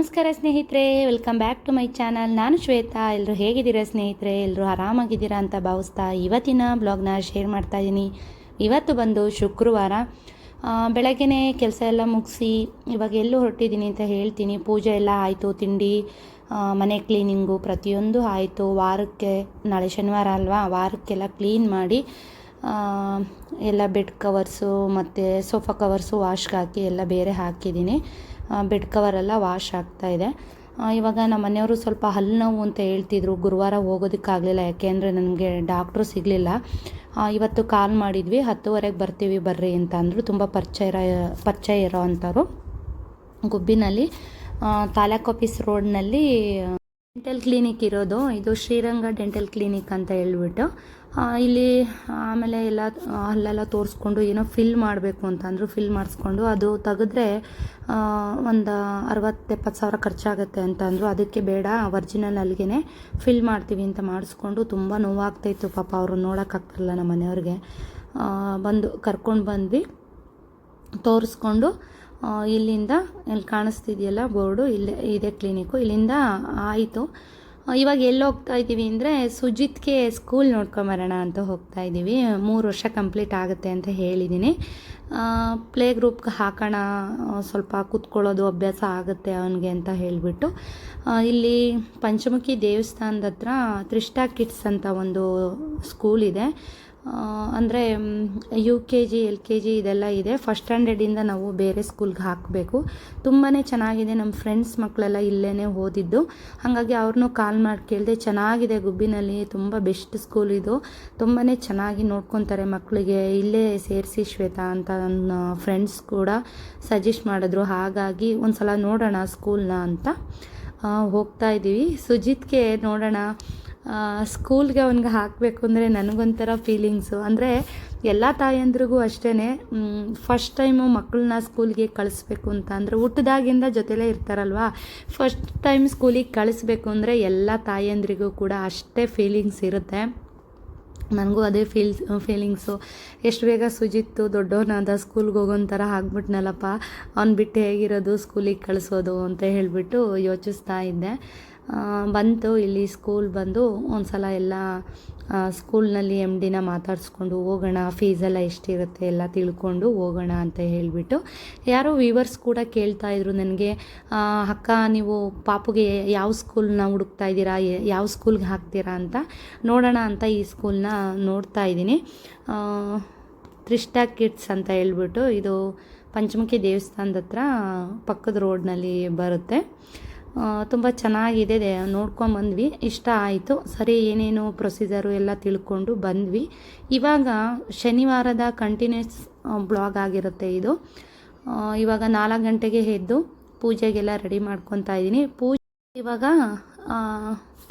ನಮಸ್ಕಾರ ಸ್ನೇಹಿತರೆ welcome back to my channel ನಾನು ಶ್ವೇತಾ. ಎಲ್ಲರೂ ಹೇಗಿದ್ದೀರಾ ಸ್ನೇಹಿತರೆ? ಎಲ್ಲರೂ ಆರಾಮಾಗಿದ್ದೀರಾ ಅಂತ ಭಾವಿಸ್ತಾ ಇವತ್ತಿನ ಬ್ಲಾಗ್ನ ಶೇರ್ ಮಾಡ್ತಾ ಇದ್ದೀನಿ ಇವತ್ತು ಬಂದು ಶುಕ್ರವಾರ ಬೆಳಗ್ಗೆ ಕೆಲಸ ಎಲ್ಲ ಮುಗಿಸಿ, ಇವಾಗ ಎಲ್ಲೂ ಹೊರಟಿದ್ದೀನಿ ಅಂತ ಹೇಳ್ತೀನಿ. ಪೂಜೆ ಎಲ್ಲ ಆಯಿತು, ತಿಂಡಿ ಮನೆ ಕ್ಲೀನಿಂಗು ಪ್ರತಿಯೊಂದು ಆಯಿತು. ವಾರಕ್ಕೆ, ನಾಳೆ ಶನಿವಾರ ಅಲ್ವಾ? ವಾರಕ್ಕೆಲ್ಲ ಕ್ಲೀನ್ ಮಾಡಿ ಎಲ್ಲ ಬೆಡ್ ಕವರ್ಸು ಮತ್ತು ಸೋಫಾ ಕವರ್ಸು ವಾಶ್ಗೆ ಹಾಕಿ ಎಲ್ಲ ಬೇರೆ ಹಾಕಿದ್ದೀನಿ. ಬೆಡ್ ಕವರೆಲ್ಲ ವಾಶ್ ಆಗ್ತಾ ಇದೆ. ಇವಾಗ ನಮ್ಮ ಮನೆಯವರು ಸ್ವಲ್ಪ ಹಲ್ಲು ನೋವು ಅಂತ ಹೇಳ್ತಿದ್ರು. ಗುರುವಾರ ಹೋಗೋದಕ್ಕಾಗಲಿಲ್ಲ. ಯಾಕೆಂದರೆ ನನಗೆ ಡಾಕ್ಟ್ರು ಸಿಗಲಿಲ್ಲ. ಇವತ್ತು ಕಾಲ್ ಮಾಡಿದ್ವಿ. ಹತ್ತುವರೆಗೆ ಬರ್ತೀವಿ, ಬರ್ರಿ ಅಂತ ಅಂದರು. ತುಂಬ ಪರಿಚಯ ಇರೋ ಪರಿಚಯ ಇರೋ ಅಂಥವ್ರು. ಗುಬ್ಬಿನಲ್ಲಿ ತಾಲೂಕ್ ಆಫೀಸ್ ರೋಡ್ನಲ್ಲಿ ಡೆಂಟಲ್ ಕ್ಲಿನಿಕ್ ಇರೋದು. ಇದು ಶ್ರೀರಂಗ ಡೆಂಟಲ್ ಕ್ಲಿನಿಕ್ ಅಂತ ಹೇಳ್ಬಿಟ್ಟು. ಇಲ್ಲಿ ಆಮೇಲೆ ಎಲ್ಲ ಅಲ್ಲೆಲ್ಲ ತೋರಿಸ್ಕೊಂಡು ಏನೋ ಫಿಲ್ ಮಾಡಬೇಕು ಅಂತ ಅಂದರು ಫಿಲ್ ಮಾಡಿಸ್ಕೊಂಡು ಅದು ತೆಗೆದ್ರೆ ಒಂದು ಅರವತ್ತೆಪ್ಪತ್ತು ಸಾವಿರ ಖರ್ಚಾಗುತ್ತೆ ಅಂತ ಅಂದರು ಅದಕ್ಕೆ ಬೇಡ ಒರ್ಜಿನಲ್ ಅಲ್ಲಿಗೆ ಫಿಲ್ ಮಾಡ್ತೀವಿ ಅಂತ ಮಾಡಿಸ್ಕೊಂಡು ತುಂಬ ನೋವಾಗ್ತಾಯಿತ್ತು ಪಾಪ ಅವರು ನೋಡೋಕ್ಕಾಗ್ತಿರಲ್ಲ ನಮ್ಮ ಮನೆಯವ್ರಿಗೆ. ಬಂದು ಕರ್ಕೊಂಡು ಬಂದ್ವಿ. ತೋರಿಸ್ಕೊಂಡು ಇಲ್ಲಿಂದ, ಇಲ್ಲಿ ಕಾಣಿಸ್ತಿದೆಯಲ್ಲ ಬೋರ್ಡು, ಇಲ್ಲೇ, ಇದೆ ಕ್ಲಿನಿಕ್ಕು ಇಲ್ಲಿಂದ ಆಯಿತು. ಇವಾಗ ಎಲ್ಲಿ ಹೋಗ್ತಾ ಇದ್ದೀವಿ ಅಂದರೆ ಸುಜಿತ್ಗೆ ಸ್ಕೂಲ್ ನೋಡ್ಕೊಂಬರೋಣ ಅಂತ ಹೋಗ್ತಾ ಇದ್ದೀವಿ. ಮೂರು ವರ್ಷ ಕಂಪ್ಲೀಟ್ ಆಗುತ್ತೆ ಅಂತ ಹೇಳಿದ್ದೀನಿ ಪ್ಲೇ ಗ್ರೂಪ್ಗೆ ಹಾಕೋಣ ಸ್ವಲ್ಪ ಕೂತ್ಕೊಳ್ಳೋದು ಅಭ್ಯಾಸ ಆಗುತ್ತೆ ಅವನಿಗೆ ಅಂತ ಹೇಳಿಬಿಟ್ಟು ಇಲ್ಲಿ ಪಂಚಮುಖಿ ದೇವಸ್ಥಾನದ ಹತ್ರ ತ್ರಿಷ್ಟಾ ಕಿಡ್ಸ್ ಅಂತ ಒಂದು ಸ್ಕೂಲ್ ಇದೆ. ಅಂದರೆ U K G L K G ಇದೆಲ್ಲ ಇದೆ. ಫಸ್ಟ್ ಸ್ಟ್ಯಾಂಡರ್ಡಿಂದ ನಾವು ಬೇರೆ ಸ್ಕೂಲ್ಗೆ ಹಾಕಬೇಕು. ತುಂಬಾ ಚೆನ್ನಾಗಿದೆ ನಮ್ಮ ಫ್ರೆಂಡ್ಸ್ ಮಕ್ಕಳೆಲ್ಲ ಇಲ್ಲೇ ಓದಿದ್ದು. ಹಾಗಾಗಿ ಅವ್ರನ್ನೂ ಕಾಲ್ ಮಾಡಿ ಕೇಳಿದೆ ಚೆನ್ನಾಗಿದೆ ಗುಬ್ಬಿನಲ್ಲಿ, ತುಂಬ ಬೆಸ್ಟ್ ಸ್ಕೂಲ್ ಇದು. ತುಂಬಾ ಚೆನ್ನಾಗಿ ನೋಡ್ಕೊತಾರೆ ಮಕ್ಕಳಿಗೆ ಇಲ್ಲೇ ಸೇರಿಸಿ ಶ್ವೇತಾ ಅಂತ ನನ್ನ ಫ್ರೆಂಡ್ಸ್ ಕೂಡ ಸಜೆಸ್ಟ್ ಮಾಡಿದ್ರು. ಹಾಗಾಗಿ ಒಂದು ಸಲ ನೋಡೋಣ ಸ್ಕೂಲ್ನ ಅಂತ ಹೋಗ್ತಾ ಇದ್ದೀವಿ ಸುಜಿತ್ಗೆ ನೋಡೋಣ. ಸ್ಕೂಲ್ಗೆ ಅವನಿಗೆ ಹಾಕಬೇಕು ಅಂದರೆ ನನಗೊಂಥರ ಫೀಲಿಂಗ್ಸು ಅಂದರೆ ಎಲ್ಲ ತಾಯಂದ್ರಿಗೂ ಅಷ್ಟೇ ಫಸ್ಟ್ ಟೈಮು ಮಕ್ಕಳನ್ನ ಸ್ಕೂಲ್ಗೆ ಕಳಿಸ್ಬೇಕು ಅಂತ ಅಂದರೆ ಹುಟ್ಟಿದಾಗಿಂದ ಜೊತೆಲೇ ಇರ್ತಾರಲ್ವ? ಫಸ್ಟ್ ಟೈಮ್ ಸ್ಕೂಲಿಗೆ ಕಳಿಸ್ಬೇಕು ಅಂದರೆ ಎಲ್ಲ ತಾಯಂದ್ರಿಗೂ ಕೂಡ ಅಷ್ಟೇ ಫೀಲಿಂಗ್ಸ್ ಇರುತ್ತೆ. ನನಗೂ ಅದೇ ಫೀಲ್ ಫೀಲಿಂಗ್ಸು ಎಷ್ಟು ಬೇಗ ಸುಜಿತ್ತು ದೊಡ್ಡವನಾದ ಸ್ಕೂಲ್ಗೆ ಹೋಗೋಂಥರ ಆಗ್ಬಿಟ್ನಲ್ಲಪ್ಪ. ಅವ್ನು ಬಿಟ್ಟು ಹೇಗಿರೋದು ಸ್ಕೂಲಿಗೆ ಕಳಿಸೋದು ಅಂತ ಹೇಳಿಬಿಟ್ಟು ಯೋಚಿಸ್ತಾ ಇದ್ದೆ. ಬಂತು, ಇಲ್ಲಿ ಸ್ಕೂಲ್ ಬಂದು ಒಂದು ಸಲ ಎಲ್ಲ ಸ್ಕೂಲ್ನಲ್ಲಿ ಎಂ ಡಿನ ಮಾತಾಡಿಸ್ಕೊಂಡು ಹೋಗೋಣ ಫೀಸೆಲ್ಲ ಎಷ್ಟಿರುತ್ತೆ ಎಲ್ಲ ತಿಳ್ಕೊಂಡು ಹೋಗೋಣ ಅಂತ ಹೇಳಿಬಿಟ್ಟು, ಯಾರೋ ವೀವರ್ಸ್ ಕೂಡ ಕೇಳ್ತಾ ಇದ್ರು ನನಗೆ ಅಕ್ಕ, ನೀವು ಪಾಪುಗೆ ಯಾವ ಸ್ಕೂಲ್ನ ಹುಡುಕ್ತಾ ಇದ್ದೀರಾ ಯಾವ ಸ್ಕೂಲ್ಗೆ ಹಾಕ್ತೀರಾ ಅಂತ ನೋಡೋಣ ಅಂತ ಈ ಸ್ಕೂಲ್ನ ನೋಡ್ತಾ ಇದ್ದೀನಿ. ತ್ರಿಷ್ಟಾ ಕಿಡ್ಸ್ ಅಂತ ಹೇಳ್ಬಿಟ್ಟು ಇದು ಪಂಚಮುಖಿ ದೇವಸ್ಥಾನದ ಹತ್ರ ಪಕ್ಕದ ರೋಡ್ನಲ್ಲಿ ಬರುತ್ತೆ. ತುಂಬ ಚೆನ್ನಾಗಿದೆ ನೋಡ್ಕೊಂಡು ಬಂದ್ವಿ. ಇಷ್ಟ ಆಯಿತು. ಸರಿ, ಏನೇನು ಪ್ರೊಸೀಜರು ಎಲ್ಲ ತಿಳ್ಕೊಂಡು ಬಂದ್ವಿ. ಇವಾಗ ಶನಿವಾರದ ಕಂಟಿನ್ಯೂಸ್ ಬ್ಲಾಗ್ ಆಗಿರುತ್ತೆ ಇದು. ಇವಾಗ ನಾಲ್ಕು ಗಂಟೆಗೆ ಎದ್ದು ಪೂಜೆಗೆಲ್ಲ ರೆಡಿ ಮಾಡ್ಕೊತಾ ಇದ್ದೀನಿ. ಪೂಜೆ, ಇವಾಗ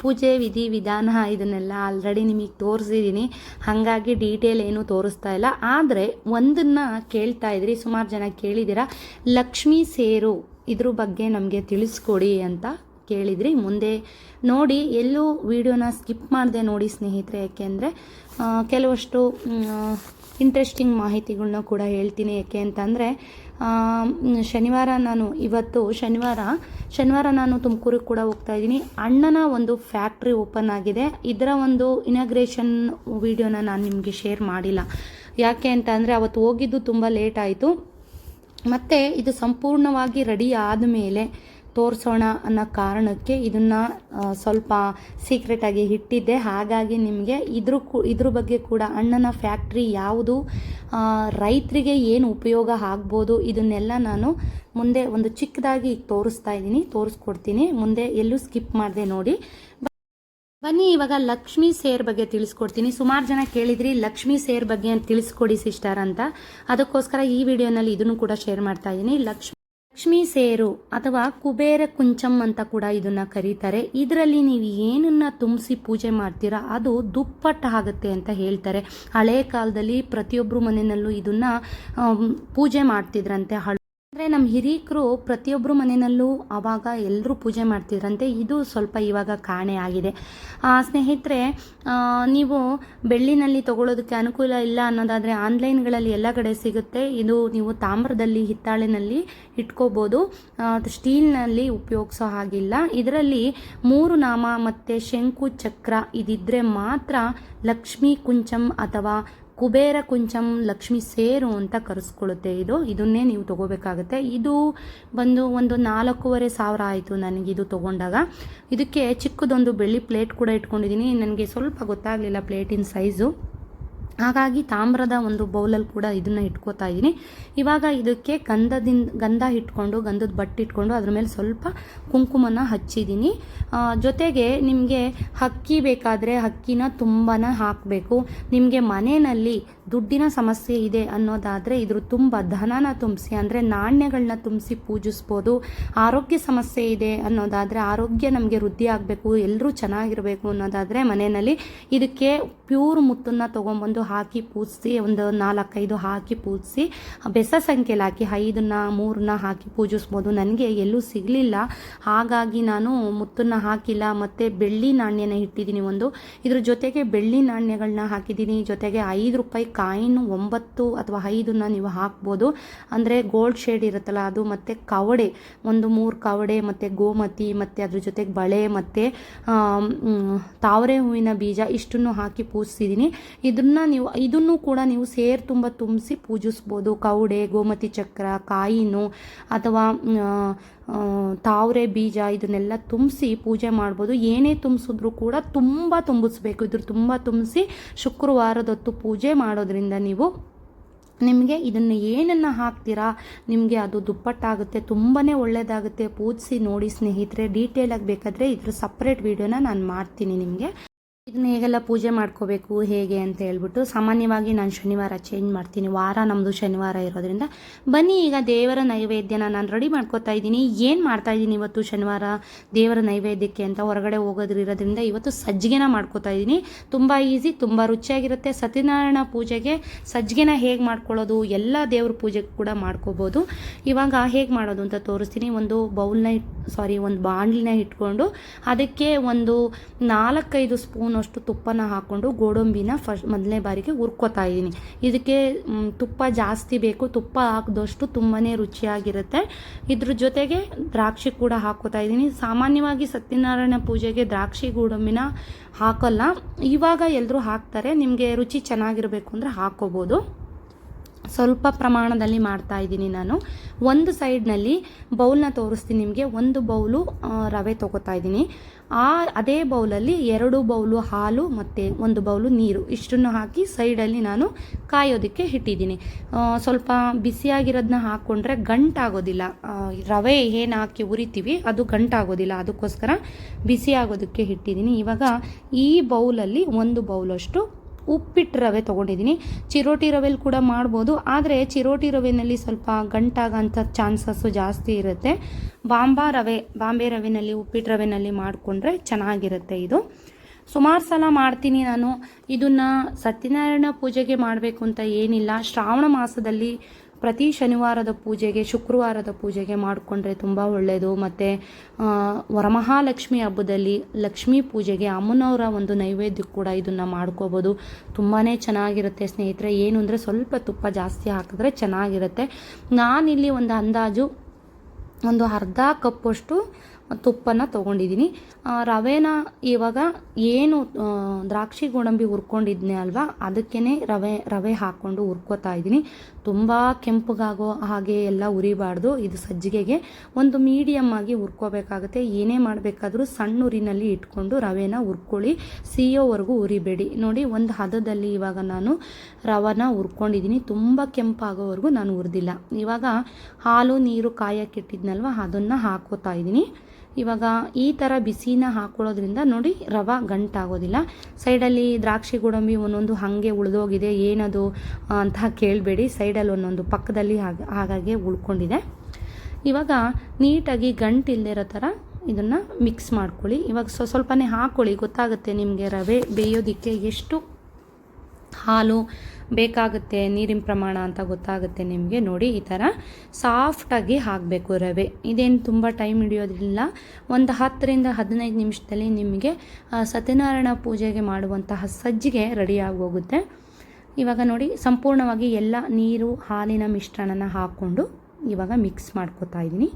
ಪೂಜೆ ವಿಧಿ ವಿಧಾನ ಇದನ್ನೆಲ್ಲ ಆಲ್ರೆಡಿ ನಿಮಗೆ ತೋರಿಸಿದ್ದೀನಿ. ಹಾಗಾಗಿ ಡೀಟೇಲ್ ಏನು ತೋರಿಸ್ತಾ ಇಲ್ಲ. ಆದರೆ ಒಂದನ್ನು ಕೇಳ್ತಾ ಇದ್ರಿ, ಸುಮಾರು ಜನ ಕೇಳಿದ್ದೀರಾ? ಲಕ್ಷ್ಮೀ ಸೇರು. ಇದ್ರ ಬಗ್ಗೆ ನಮಗೆ ತಿಳಿಸ್ಕೊಡಿ ಅಂತ ಕೇಳಿದ್ರಿ. ಮುಂದೆ ನೋಡಿ, ಎಲ್ಲೂ ವಿಡಿಯೋನ ಸ್ಕಿಪ್ ಮಾಡಿದೆ ನೋಡಿ ಸ್ನೇಹಿತರೆ, ಯಾಕೆಂದರೆ ಕೆಲವಷ್ಟು ಇಂಟ್ರೆಸ್ಟಿಂಗ್ ಮಾಹಿತಿಗಳನ್ನ ಕೂಡ ಹೇಳ್ತೀನಿ. ಯಾಕೆ ಅಂತಂದರೆ ಶನಿವಾರ ನಾನು, ಇವತ್ತು ಶನಿವಾರ ಶನಿವಾರ ನಾನು ತುಮಕೂರಿಗೆ ಕೂಡ ಹೋಗ್ತಾ ಇದ್ದೀನಿ. ಅಣ್ಣನ ಒಂದು ಫ್ಯಾಕ್ಟ್ರಿ ಓಪನ್ ಆಗಿದೆ. ಇದರ ಒಂದು ಇನಾಗ್ರೇಷನ್ ವಿಡಿಯೋನ ನಾನು ನಿಮಗೆ ಶೇರ್ ಮಾಡಿಲ್ಲ. ಯಾಕೆ ಅಂತ ಅಂದರೆ ಅವತ್ತು ಹೋಗಿದ್ದು ತುಂಬ ಲೇಟ್ ಆಯಿತು. ಮತ್ತು ಇದು ಸಂಪೂರ್ಣವಾಗಿ ರೆಡಿ ಆದ ಮೇಲೆ ತೋರಿಸೋಣ ಅನ್ನೋ ಕಾರಣಕ್ಕೆ ಇದನ್ನು ಸ್ವಲ್ಪ ಸೀಕ್ರೆಟಾಗಿ ಇಟ್ಟಿದ್ದೆ. ಹಾಗಾಗಿ ನಿಮಗೆ ಇದ್ರ ಕು, ಇದ್ರ ಬಗ್ಗೆ ಕೂಡ ಅಣ್ಣನ ಫ್ಯಾಕ್ಟ್ರಿ ಯಾವುದು ರೈತರಿಗೆ ಏನು ಉಪಯೋಗ ಆಗ್ಬೋದು, ಇದನ್ನೆಲ್ಲ ನಾನು ಮುಂದೆ ಒಂದು ಚಿಕ್ಕದಾಗಿ ತೋರಿಸ್ತಾ ಇದ್ದೀನಿ, ತೋರಿಸ್ಕೊಡ್ತೀನಿ. ಮುಂದೆ ಎಲ್ಲೂ ಸ್ಕಿಪ್ ಮಾಡಿದೆ ನೋಡಿ. ಬನ್ನಿ, ಇವಾಗ ಲಕ್ಷ್ಮಿ ಸೇರ್ ಬಗ್ಗೆ ತಿಳಿಸ್ಕೊಡ್ತೀನಿ. ಸುಮಾರು ಜನ ಕೇಳಿದ್ರಿ ಲಕ್ಷ್ಮೀ ಸೇರ್ ಬಗ್ಗೆ ತಿಳಿಸ್ಕೊಡಿ ಸಿಸ್ಟರ್ ಅಂತ. ಅದಕ್ಕೋಸ್ಕರ ಈ ವಿಡಿಯೋನಲ್ಲಿ ಇದನ್ನು ಕೂಡ ಶೇರ್ ಮಾಡ್ತಾ ಇದ್ದೀನಿ. ಲಕ್ಷ್ಮಿ ಲಕ್ಷ್ಮಿ ಸೇರು ಅಥವಾ ಕುಬೇರ ಕುಂಚಂ ಅಂತ ಕೂಡ ಇದನ್ನ ಕರೀತಾರೆ. ಇದರಲ್ಲಿ ನೀವು ಏನನ್ನ ತುಂಬಿಸಿ ಪೂಜೆ ಮಾಡ್ತೀರಾ, ಅದು ದುಪ್ಪಟ್ಟ ಆಗುತ್ತೆ ಅಂತ ಹೇಳ್ತಾರೆ. ಹಳೆ ಕಾಲದಲ್ಲಿ ಪ್ರತಿಯೊಬ್ಬರು ಮನೆಯಲ್ಲೂ ಇದನ್ನ ಪೂಜೆ ಮಾಡ್ತಿದ್ರಂತೆ. ಅಂದರೆ ನಮ್ಮ ಹಿರೀಕರು ಪ್ರತಿಯೊಬ್ಬರು ಮನೆಯಲ್ಲೂ ಆವಾಗ ಎಲ್ಲರೂ ಪೂಜೆ ಮಾಡ್ತಿದ್ರಂತೆ. ಇದು ಸ್ವಲ್ಪ ಇವಾಗ ಕಾಣೆ ಆಗಿದೆ. ಸ್ನೇಹಿತರೆ ನೀವು ಬೆಳ್ಳಿನಲ್ಲಿ ತಗೊಳ್ಳೋದಕ್ಕೆ ಅನುಕೂಲ ಇಲ್ಲ ಅನ್ನೋದಾದರೆ ಆನ್ಲೈನ್ಗಳಲ್ಲಿ ಎಲ್ಲ ಕಡೆ ಸಿಗುತ್ತೆ. ಇದು ನೀವು ತಾಮ್ರದಲ್ಲಿ, ಹಿತ್ತಾಳೆನಲ್ಲಿ ಇಟ್ಕೋಬೋದು. ಸ್ಟೀಲ್ನಲ್ಲಿ ಉಪಯೋಗಿಸೋ ಹಾಗಿಲ್ಲ. ಇದರಲ್ಲಿ ಮೂರು ನಾಮ ಮತ್ತು ಶಂಕು ಚಕ್ರ ಇದಿದ್ದರೆ ಮಾತ್ರ ಲಕ್ಷ್ಮೀ ಕುಂಚಂ ಅಥವಾ ಕುಬೇರ ಕುಂಚಂ ಲಕ್ಷ್ಮಿ ಸೇರು ಅಂತ ಕರೆಸ್ಕೊಳ್ಳುತ್ತೆ. ಇದು, ಇದನ್ನೇ ನೀವು ತಗೋಬೇಕಾಗುತ್ತೆ. ಇದು ಬಂದು ಒಂದು ನಾಲ್ಕೂವರೆ ಸಾವಿರ ಆಯಿತು ನನಗಿದು ತೊಗೊಂಡಾಗ. ಇದಕ್ಕೆ ಚಿಕ್ಕದೊಂದು ಬೆಳ್ಳಿ ಪ್ಲೇಟ್ ಕೂಡ ಇಟ್ಕೊಂಡಿದ್ದೀನಿ. ನನಗೆ ಸ್ವಲ್ಪ ಗೊತ್ತಾಗಲಿಲ್ಲ ಪ್ಲೇಟಿನ ಸೈಜು. ಹಾಗಾಗಿ ತಾಮ್ರದ ಒಂದು ಬೌಲಲ್ಲಿ ಕೂಡ ಇದನ್ನು ಇಟ್ಕೋತಾ ಇದ್ದೀನಿ ಇವಾಗ ಇದಕ್ಕೆ ಗಂಧದಿಂದ, ಗಂಧ ಇಟ್ಕೊಂಡು ಗಂಧದ ಬಟ್ಟೆ ಇಟ್ಕೊಂಡು ಅದ್ರ ಮೇಲೆ ಸ್ವಲ್ಪ ಕುಂಕುಮನ ಹಚ್ಚಿದ್ದೀನಿ ಜೊತೆಗೆ ನಿಮಗೆ ಹಕ್ಕಿ ಬೇಕಾದರೆ ಹಕ್ಕಿನ ತುಂಬಾ ಹಾಕಬೇಕು. ನಿಮಗೆ ಮನೆಯಲ್ಲಿ ದುಡ್ಡಿನ ಸಮಸ್ಯೆ ಇದೆ ಅನ್ನೋದಾದರೆ ಇದ್ರ ತುಂಬ ಧನನ ತುಂಬಿಸಿ, ಅಂದರೆ ನಾಣ್ಯಗಳನ್ನ ತುಂಬಿಸಿ ಪೂಜಿಸ್ಬೋದು. ಆರೋಗ್ಯ ಸಮಸ್ಯೆ ಇದೆ ಅನ್ನೋದಾದರೆ ಆರೋಗ್ಯ ನಮಗೆ ವೃದ್ಧಿ ಆಗಬೇಕು ಎಲ್ಲರೂ ಚೆನ್ನಾಗಿರಬೇಕು ಅನ್ನೋದಾದರೆ ಮನೆಯಲ್ಲಿ ಇದಕ್ಕೆ ಪ್ಯೂರ್ ಮುತ್ತನ್ನು ತೊಗೊಂಬಂದು ಹಾಕಿ ಪೂಜಿಸಿ, ಒಂದು ನಾಲ್ಕೈದು ಹಾಕಿ ಪೂಜಿಸಿ, ಬೆಸ ಸಂಖ್ಯೆಲಿ ಹಾಕಿ ಐದನ್ನ, ಮೂರನ್ನ ಹಾಕಿ ಪೂಜಿಸ್ಬೋದು. ನನಗೆ ಎಲ್ಲೂ ಸಿಗಲಿಲ್ಲ. ಹಾಗಾಗಿ ನಾನು ಮುತ್ತನ್ನು ಹಾಕಿಲ್ಲ. ಮತ್ತು ಬೆಳ್ಳಿ ನಾಣ್ಯನ ಇಟ್ಟಿದ್ದೀನಿ ಒಂದು. ಇದ್ರ ಜೊತೆಗೆ ಬೆಳ್ಳಿ ನಾಣ್ಯಗಳನ್ನ ಹಾಕಿದ್ದೀನಿ. ಜೊತೆಗೆ ಐದು ರೂಪಾಯಿ ಕಾಯಿನ್ ಒಂಬತ್ತು ಅಥವಾ ಐದನ್ನ ನೀವು ಹಾಕ್ಬೋದು. ಅಂದರೆ ಗೋಲ್ಡ್ ಶೇಡ್ ಇರುತ್ತಲ್ಲ, ಅದು ಮತ್ತು ಕವಡೆ, ಒಂದು ಮೂರು ಕವಡೆ, ಮತ್ತು ಗೋಮತಿ, ಮತ್ತು ಅದ್ರ ಜೊತೆಗೆ ಬಳೆ, ಮತ್ತು ತಾವರೆ ಹೂವಿನ ಬೀಜ ಇಷ್ಟನ್ನು ಹಾಕಿ ಪೂಜಿಸಿದ್ದೀನಿ ಇದನ್ನು ನೀವು, ಇದನ್ನು ಕೂಡ ನೀವು ಸೇರ್ ತುಂಬ ತುಂಬಿಸಿ ಪೂಜಿಸ್ಬೋದು. ಕವಡೆ, ಗೋಮತಿ ಚಕ್ರ, ಕಾಯಿನು, ಅಥವಾ ತಾವರೆ ಬೀಜ ಇದನ್ನೆಲ್ಲ ತುಂಬಿಸಿ ಪೂಜೆ ಮಾಡ್ಬೋದು. ಏನೇ ತುಂಬಿಸಿದ್ರು ಕೂಡ ತುಂಬ ತುಂಬಿಸ್ಬೇಕು. ಇದ್ರ ತುಂಬ ತುಂಬಿಸಿ ಶುಕ್ರವಾರದೊತ್ತು ಪೂಜೆ ಮಾಡೋದ್ರಿಂದ ನೀವು ನಿಮಗೆ ಇದನ್ನು ಏನನ್ನು ಹಾಕ್ತೀರಾ, ನಿಮಗೆ ಅದು ದುಪ್ಪಟ್ಟಾಗುತ್ತೆ ತುಂಬಾ ಒಳ್ಳೆಯದಾಗುತ್ತೆ ಪೂಜಿಸಿ ನೋಡಿ ಸ್ನೇಹಿತರೆ ಡೀಟೇಲಾಗಿ ಬೇಕಾದರೆ ಇದ್ರ ಸಪ್ರೇಟ್ ವೀಡಿಯೋನ ನಾನು ಮಾಡ್ತೀನಿ ನಿಮಗೆ. ಇದನ್ನ ಹೇಗೆಲ್ಲ ಪೂಜೆ ಮಾಡ್ಕೋಬೇಕು, ಹೇಗೆ ಅಂತ ಹೇಳ್ಬಿಟ್ಟು ಸಾಮಾನ್ಯವಾಗಿ ನಾನು ಶನಿವಾರ ಚೇಂಜ್ ಮಾಡ್ತೀನಿ. ವಾರ ನಮ್ಮದು ಶನಿವಾರ ಇರೋದ್ರಿಂದ. ಬನ್ನಿ, ಈಗ ದೇವರ ನೈವೇದ್ಯನ ನಾನು ರೆಡಿ ಮಾಡ್ಕೋತಾ ಇದ್ದೀನಿ. ಏನು ಮಾಡ್ತಾ ಇದ್ದೀನಿ ಇವತ್ತು ಶನಿವಾರ ದೇವರ ನೈವೇದ್ಯಕ್ಕೆ ಅಂತ ಹೊರಗಡೆ ಹೋಗೋದ್ರಿರೋದ್ರಿಂದ ಇವತ್ತು ಸಜ್ಜಿಗೆನ ಮಾಡ್ಕೋತಾ ಇದ್ದೀನಿ. ತುಂಬ ಈಸಿ ತುಂಬ ರುಚಿಯಾಗಿರುತ್ತೆ. ಸತ್ಯನಾರಾಯಣ ಪೂಜೆಗೆ ಸಜ್ಜಿಗೆನ ಹೇಗೆ ಮಾಡ್ಕೊಳ್ಳೋದು, ಎಲ್ಲ ದೇವ್ರ ಪೂಜೆಗೆ ಕೂಡ ಮಾಡ್ಕೋಬೋದು. ಇವಾಗ ಹೇಗೆ ಮಾಡೋದು ಅಂತ ತೋರಿಸ್ತೀನಿ. ಒಂದು ಬೌಲ್ನ ಸಾರಿ ಒಂದು ಬಾಂಡ್ಲಿನ ಇಟ್ಕೊಂಡು ಅದಕ್ಕೆ ಒಂದು ನಾಲ್ಕೈದು ಸ್ಪೂನ್ ಅಷ್ಟು ತುಪ್ಪನ ಹಾಕ್ಕೊಂಡು ಗೋಡಂಬಿನ ಫಸ್ಟ್ ಮೊದಲನೇ ಬಾರಿಗೆ ಹುರ್ಕೋತಾ ಇದ್ದೀನಿ. ಇದಕ್ಕೆ ತುಪ್ಪ ಜಾಸ್ತಿ ಬೇಕು. ತುಪ್ಪ ಹಾಕಿದಷ್ಟು ತುಂಬಾ ರುಚಿಯಾಗಿರುತ್ತೆ. ಇದ್ರ ಜೊತೆಗೆ ದ್ರಾಕ್ಷಿ ಕೂಡ ಹಾಕೋತಾ ಇದ್ದೀನಿ. ಸಾಮಾನ್ಯವಾಗಿ ಸತ್ಯನಾರಾಯಣ ಪೂಜೆಗೆ ದ್ರಾಕ್ಷಿ ಗೋಡಂಬಿನ ಹಾಕಲ್ಲ. ಇವಾಗ ಎಲ್ಲರೂ ಹಾಕ್ತಾರೆ. ನಿಮಗೆ ರುಚಿ ಚೆನ್ನಾಗಿರಬೇಕು ಅಂದರೆ ಹಾಕೋಬೋದು. ಸ್ವಲ್ಪ ಪ್ರಮಾಣದಲ್ಲಿ ಮಾಡ್ತಾ ಇದ್ದೀನಿ ನಾನು. ಒಂದು ಸೈಡ್ನಲ್ಲಿ ಬೌಲ್ನ ತೋರಿಸ್ತೀನಿ ನಿಮಗೆ. ಒಂದು ಬೌಲು ರವೆ ತೊಗೋತಾ ಇದ್ದೀನಿ. ಆ, ಅದೇ ಬೌಲಲ್ಲಿ ಎರಡು ಬೌಲು ಹಾಲು ಮತ್ತು ಒಂದು ಬೌಲು ನೀರು ಇಷ್ಟನ್ನು ಹಾಕಿ ಸೈಡಲ್ಲಿ ನಾನು ಕಾಯೋದಕ್ಕೆ ಇಟ್ಟಿದ್ದೀನಿ. ಸ್ವಲ್ಪ ಬಿಸಿಯಾಗಿರೋದನ್ನ ಹಾಕ್ಕೊಂಡ್ರೆ ಗಂಟಾಗೋದಿಲ್ಲ. ರವೆ ಏನು ಹಾಕಿ ಉರಿತೀವಿ ಅದು ಗಂಟಾಗೋದಿಲ್ಲ. ಅದಕ್ಕೋಸ್ಕರ ಬಿಸಿ ಆಗೋದಕ್ಕೆ ಇಟ್ಟಿದ್ದೀನಿ. ಇವಾಗ ಈ ಬೌಲಲ್ಲಿ ಒಂದು ಬೌಲಷ್ಟು ಉಪ್ಪಿಟ್ಟು ರವೆ ತೊಗೊಂಡಿದ್ದೀನಿ. ಚಿರೋಟಿ ರವೆಲಿ ಕೂಡ ಮಾಡ್ಬೋದು. ಆದರೆ ಚಿರೋಟಿ ರವೆನಲ್ಲಿ ಸ್ವಲ್ಪ ಗಂಟಾಗಂಥ ಚಾನ್ಸಸ್ಸು ಜಾಸ್ತಿ ಇರುತ್ತೆ. ಬಾಂಬಾ ರವೆ, ಬಾಂಬೆ ರವೆನಲ್ಲಿ, ಉಪ್ಪಿಟ್ಟು ರವೆನಲ್ಲಿ ಮಾಡಿಕೊಂಡ್ರೆ ಚೆನ್ನಾಗಿರುತ್ತೆ ಇದು. ಸುಮಾರು ಸಲ ಮಾಡ್ತೀನಿ ನಾನು. ಇದನ್ನು ಸತ್ಯನಾರಾಯಣ ಪೂಜೆಗೆ ಮಾಡಬೇಕು ಅಂತ ಏನಿಲ್ಲ. ಶ್ರಾವಣ ಮಾಸದಲ್ಲಿ ಪ್ರತಿ ಶನಿವಾರದ ಪೂಜೆಗೆ, ಶುಕ್ರವಾರದ ಪೂಜೆಗೆ ಮಾಡಿಕೊಂಡ್ರೆ ತುಂಬ ಒಳ್ಳೆಯದು ಮತ್ತು ವರಮಹಾಲಕ್ಷ್ಮಿ ಹಬ್ಬದಲ್ಲಿ ಲಕ್ಷ್ಮೀ ಪೂಜೆಗೆ ಅಮ್ಮನವರ ಒಂದು ನೈವೇದ್ಯ ಕೂಡ ಇದನ್ನು ಮಾಡ್ಕೋಬೋದು. ತುಂಬಾ ಚೆನ್ನಾಗಿರುತ್ತೆ ಸ್ನೇಹಿತರೆ. ಏನು ಅಂದರೆ ಸ್ವಲ್ಪ ತುಪ್ಪ ಜಾಸ್ತಿ ಹಾಕಿದ್ರೆ ಚೆನ್ನಾಗಿರುತ್ತೆ. ನಾನಿಲ್ಲಿ ಒಂದು ಅಂದಾಜು ಒಂದು ಅರ್ಧ ಕಪ್ಪಷ್ಟು ತುಪ್ಪನ ತೊಗೊಂಡಿದ್ದೀನಿ. ರವೆನ ಇವಾಗ ಏನು ದ್ರಾಕ್ಷಿ ಗೋಡಂಬಿ ಹುರ್ಕೊಂಡಿದ್ನೆ ಅಲ್ವಾ? ಅದಕ್ಕೇ ರವೆ ರವೆ ಹಾಕ್ಕೊಂಡು ಹುರ್ಕೋತಾ ಇದ್ದೀನಿ. ತುಂಬ ಕೆಂಪಗಾಗೋ ಹಾಗೆ ಎಲ್ಲ ಉರಿಬಾರ್ದು. ಇದು ಸಜ್ಜಿಗೆಗೆ ಒಂದು ಮೀಡಿಯಮ್ ಆಗಿ ಹುರ್ಕೋಬೇಕಾಗುತ್ತೆ. ಏನೇ ಮಾಡಬೇಕಾದ್ರೂ ಸಣ್ಣ ಉರಿನಲ್ಲಿ ಇಟ್ಕೊಂಡು ರವೆನ ಹುರ್ಕೊಳ್ಳಿ. ಸಿಯೋವರೆಗೂ ಉರಿಬೇಡಿ. ನೋಡಿ, ಒಂದು ಹದದಲ್ಲಿ ಇವಾಗ ನಾನು ರವನ ಹುರ್ಕೊಂಡಿದ್ದೀನಿ. ತುಂಬ ಕೆಂಪಾಗೋವರೆಗೂ ನಾನು ಹುರಿದಿಲ್ಲ. ಇವಾಗ ಹಾಲು, ನೀರು ಕಾಯಕ್ಕಿಟ್ಟಿದ್ನಲ್ವ ಅದನ್ನು ಹಾಕೋತಾ ಇದ್ದೀನಿ. ಇವಾಗ ಈ ಥರ ಬಿಸಿನ ಹಾಕೊಳ್ಳೋದ್ರಿಂದ ನೋಡಿ ರವೆ ಗಂಟಾಗೋದಿಲ್ಲ. ಸೈಡಲ್ಲಿ ದ್ರಾಕ್ಷಿ ಗೋಡಂಬಿ ಒಂದೊಂದು ಹಾಗೆ ಉಳಿದೋಗಿದೆ, ಏನದು ಅಂತ ಕೇಳಬೇಡಿ. ಸೈಡಲ್ಲಿ ಒಂದೊಂದು ಪಕ್ಕದಲ್ಲಿ ಹಾಗೆ, ಹಾಗಾಗಿ ಉಳ್ಕೊಂಡಿದೆ. ಇವಾಗ ನೀಟಾಗಿ ಗಂಟಿಲ್ಲದೆ ಇರೋ ಥರ ಇದನ್ನು ಮಿಕ್ಸ್ ಮಾಡ್ಕೊಳ್ಳಿ. ಇವಾಗ ಸ್ವ, ಸ್ವಲ್ಪನೇ ಹಾಕ್ಕೊಳ್ಳಿ ಗೊತ್ತಾಗುತ್ತೆ ನಿಮಗೆ ರವೆ ಬೇಯೋದಕ್ಕೆ ಎಷ್ಟು ಹಾಲು ಬೇಕಾಗುತ್ತೆ ನೀರಿನ ಪ್ರಮಾಣ ಅಂತ ಗೊತ್ತಾಗುತ್ತೆ ನಿಮಗೆ ನೋಡಿ ಈ ಥರ ಸಾಫ್ಟಾಗಿ ಹಾಕಬೇಕು ರವೆ. ಇದೇನು ತುಂಬ ಟೈಮ್ ಹಿಡಿಯೋದಿಲ್ಲ. ಒಂದು ಹತ್ತರಿಂದ ಹದಿನೈದು ನಿಮಿಷದಲ್ಲಿ ನಿಮಗೆ ಸತ್ಯನಾರಾಯಣ ಪೂಜೆಗೆ ಮಾಡುವಂತಹ ಸಜ್ಜಿಗೆ ರೆಡಿಯಾಗಿ ಹೋಗುತ್ತೆ ಇವಾಗ ನೋಡಿ, ಸಂಪೂರ್ಣವಾಗಿ ಎಲ್ಲ ನೀರು, ಹಾಲಿನ ಮಿಶ್ರಣನ ಹಾಕ್ಕೊಂಡು ಇವಾಗ ಮಿಕ್ಸ್ ಮಾಡ್ಕೊತಾ ಇದ್ದೀನಿ.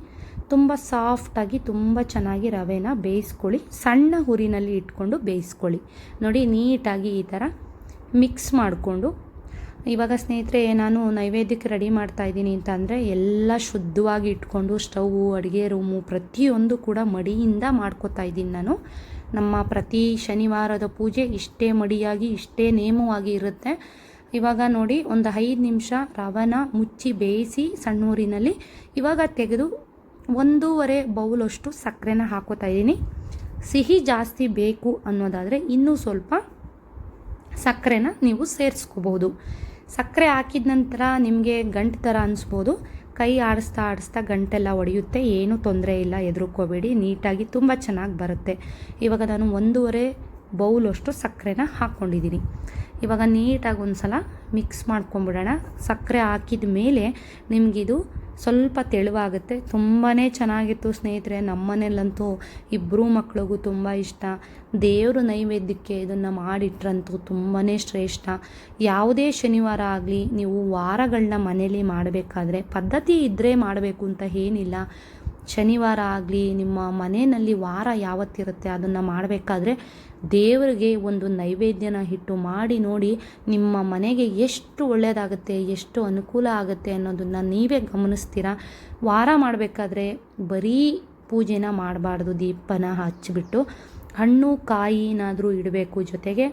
ತುಂಬ ಸಾಫ್ಟಾಗಿ ತುಂಬ ಚೆನ್ನಾಗಿ ರವೆನ ಬೇಯಿಸ್ಕೊಳ್ಳಿ. ಸಣ್ಣ ಹುರಿನಲ್ಲಿ ಇಟ್ಕೊಂಡು ಬೇಯಿಸ್ಕೊಳ್ಳಿ. ನೋಡಿ, ನೀಟಾಗಿ ಈ ಥರ ಮಿಕ್ಸ್ ಮಾಡಿಕೊಂಡು ಇವಾಗ ಸ್ನೇಹಿತರೆ, ನಾನು ನೈವೇದ್ಯಕ್ಕೆ ರೆಡಿ ಮಾಡ್ತಾ ಇದ್ದೀನಿ ಅಂತ ಅಂದರೆ ಎಲ್ಲ ಶುದ್ಧವಾಗಿ ಇಟ್ಕೊಂಡು ಸ್ಟವ್ ಅಡುಗೆ ರೂಮು ಪ್ರತಿಯೊಂದು ಕೂಡ ಮಡಿಯಿಂದ ಮಾಡ್ಕೋತಾ ಇದ್ದೀನಿ ನಾನು. ನಮ್ಮ ಪ್ರತಿ ಶನಿವಾರದ ಪೂಜೆ ಇಷ್ಟೇ ಮಡಿಯಾಗಿ, ಇಷ್ಟೇ ನೇಮವಾಗಿ ಇರುತ್ತೆ. ಇವಾಗ ನೋಡಿ, ಒಂದು ಐದು ನಿಮಿಷ ರವನ ಮುಚ್ಚಿ ಬೇಯಿಸಿ ಸಣ್ಣೂರಿನಲ್ಲಿ ಇವಾಗ ತೆಗೆದು ಒಂದೂವರೆ ಬೌಲಷ್ಟು ಸಕ್ಕರೆನ ಹಾಕೋತಾ ಇದ್ದೀನಿ. ಸಿಹಿ ಜಾಸ್ತಿ ಬೇಕು ಅನ್ನೋದಾದರೆ ಇನ್ನೂ ಸ್ವಲ್ಪ ಸಕ್ಕರೆನ ನೀವು ಸೇರಿಸ್ಕೋಬೋದು. ಸಕ್ಕರೆ ಹಾಕಿದ ನಂತರ ನಿಮಗೆ ಗಂಟು ಥರ ಅನಿಸ್ಬೋದು. ಕೈ ಆಡಿಸ್ತಾ ಆಡಿಸ್ತಾ ಗಂಟೆಲ್ಲ ಒಡೆಯುತ್ತೆ. ಏನೂ ತೊಂದರೆ ಇಲ್ಲ ಎದುರುಕೋಬೇಡಿ ನೀಟಾಗಿ ತುಂಬ ಚೆನ್ನಾಗಿ ಬರುತ್ತೆ. ಇವಾಗ ನಾನು ಒಂದೂವರೆ ಬೌಲಷ್ಟು ಸಕ್ಕರೆನ ಹಾಕ್ಕೊಂಡಿದ್ದೀನಿ ಇವಾಗ ನೀಟಾಗಿ ಒಂದು ಸಲ ಮಿಕ್ಸ್ ಮಾಡ್ಕೊಂಬಿಡೋಣ ಸಕ್ಕರೆ ಹಾಕಿದ ಮೇಲೆ ನಿಮಗಿದು ಸ್ವಲ್ಪ ತೆಳುವಾಗುತ್ತೆ. ತುಂಬಾ ಚೆನ್ನಾಗಿತ್ತು ಸ್ನೇಹಿತರೆ ನಮ್ಮನೇಲಂತೂ ಇಬ್ಬರೂ ಮಕ್ಕಳಿಗೂ ತುಂಬ ಇಷ್ಟ. ದೇವರು ನೈವೇದ್ಯಕ್ಕೆ ಇದನ್ನು ಮಾಡಿಟ್ರಂತೂ ತುಂಬಾ ಶ್ರೇಷ್ಠ. ಯಾವುದೇ ಶನಿವಾರ ಆಗಲಿ ನೀವು ವಾರಗಳನ್ನ ಮನೇಲಿ ಮಾಡಬೇಕಾದ್ರೆ, ಪದ್ಧತಿ ಇದ್ದರೆ ಮಾಡಬೇಕು ಅಂತ ಏನಿಲ್ಲ. ಶನಿವಾರ ಆಗಲಿ, ನಿಮ್ಮ ಮನೆಯಲ್ಲಿ ವಾರ ಯಾವತ್ತಿರುತ್ತೆ ಅದನ್ನು ಮಾಡಬೇಕಾದ್ರೆ ದೇವರಿಗೆ ಒಂದು ನೈವೇದ್ಯನ ಇಟ್ಟು ಮಾಡಿ ನೋಡಿ ನಿಮ್ಮ ಮನೆಗೆ ಎಷ್ಟು ಒಳ್ಳೆಯದಾಗುತ್ತೆ ಎಷ್ಟು ಅನುಕೂಲ ಆಗುತ್ತೆ ಅನ್ನೋದನ್ನು ನೀವೇ ಗಮನಿಸ್ತೀರಾ? ವಾರ ಮಾಡಬೇಕಾದ್ರೆ ಬರೀ ಪೂಜೆನ ಮಾಡಬಾರ್ದು, ದೀಪನ ಹಚ್ಚಿಬಿಟ್ಟು ಹಣ್ಣು ಕಾಯಿನಾದರೂ ಇಡಬೇಕು ಜೊತೆಗೆ